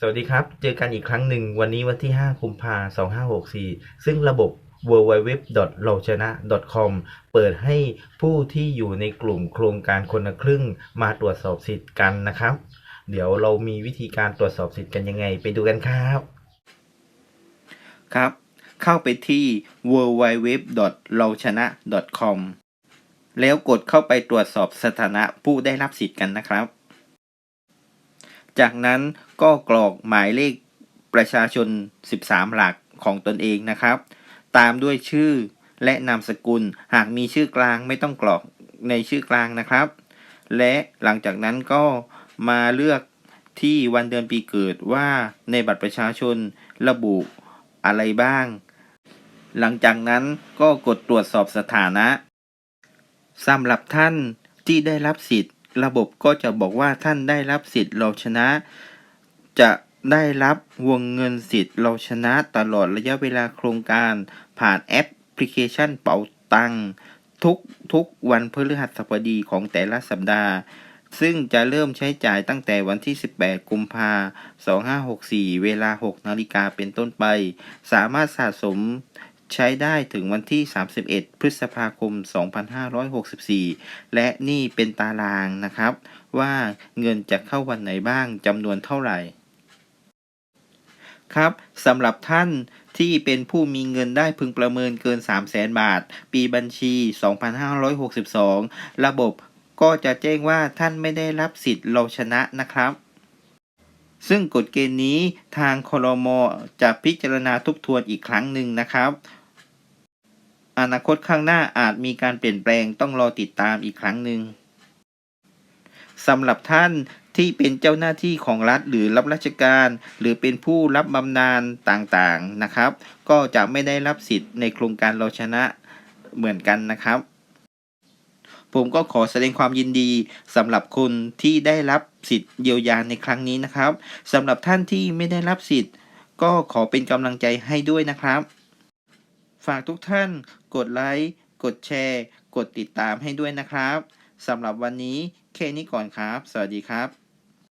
สวัสดีครับ เจอกันอีกครั้งหนึ่ง วันนี้วันที่ 5 กุมภา2564 ซึ่งระบบ w w w l o c h a n a c o m เปิดให้ผู้ที่อยู่ในกลุ่มโครงการคนละครึ่งมาตรวจสอบสิทธิ์กันนะครับ เดี๋ยวเรามีวิธีการตรวจสอบสิทธิ์กันยังไง ไปดูกันครับ ครับ เข้าไปที่ w w w l o c h a n a c o m แล้วกดเข้าไปตรวจสอบสถานะผู้ได้รับสิทธิ์กันนะครับ จากนั้นก็กรอกหมายเลขประชาชน 13 หลักของตนเองนะครับ ตามด้วยชื่อและนามสกุล หากมีชื่อกลางไม่ต้องกรอกในชื่อกลางนะครับ และหลังจากนั้นก็มาเลือกที่วันเดือนปีเกิดว่าในบัตรประชาชนระบุอะไรบ้าง หลังจากนั้นก็กดตรวจสอบสถานะสำหรับท่านที่ได้รับสิทธิ์ ระบบก็จะบอกว่าท่านได้รับสิทธิ์เราชนะ จะได้รับวงเงินสิทธิ์เราชนะตลอดระยะเวลาโครงการผ่านแอปพลิเคชันเป๋าตังทุกทุกวันพฤหัสบดีของแต่ละสัปดาห์ ซึ่งจะเริ่มใช้จ่ายตั้งแต่วันที่ 18 กุมภา2564 เวลา 6 นาฬิกาเป็นต้นไป สามารถสะสม ใช้ได้ถึงวันที่ 31 พฤษภาคม 2564 และนี่เป็นตารางนะครับ ว่าเงินจะเข้าวันไหนบ้างจำนวนเท่าไหร่ครับสำหรับท่านที่เป็นผู้มีเงินได้พึงประเมินเกิน 3 0 0แสนบาท ปีบัญชี 2562 ระบบก็จะแจ้งว่าท่านไม่ได้รับสิทธิ์เราชนะนะครับ ซึ่งกฎเกณฑ์นี้ทางคลมจะพิจารณาทบทวนอีกครั้งหนึ่งนะครับ อนาคตข้างหน้าอาจมีการเปลี่ยนแปลงต้องรอติดตามอีกครั้งหนึ่งสำหรับท่านที่เป็นเจ้าหน้าที่ของรัฐหรือรับราชการ หรือเป็นผู้รับบำนาญต่างๆนะครับ ก็จะไม่ได้รับสิทธิ์ในโครงการเราชนะเหมือนกันนะครับ ผมก็ขอแสดงความยินดีสำหรับคนที่ได้รับสิทธิ์เยียวยาในครั้งนี้นะครับสำหรับท่านที่ไม่ได้รับสิทธิ์ ก็ขอเป็นกำลังใจให้ด้วยนะครับ ฝากทุกท่าน กดไลค์กดแชร์ กดติดตามให้ด้วยนะครับสำหรับวันนี้แค่นี้ก่อนครับ สวัสดีครับ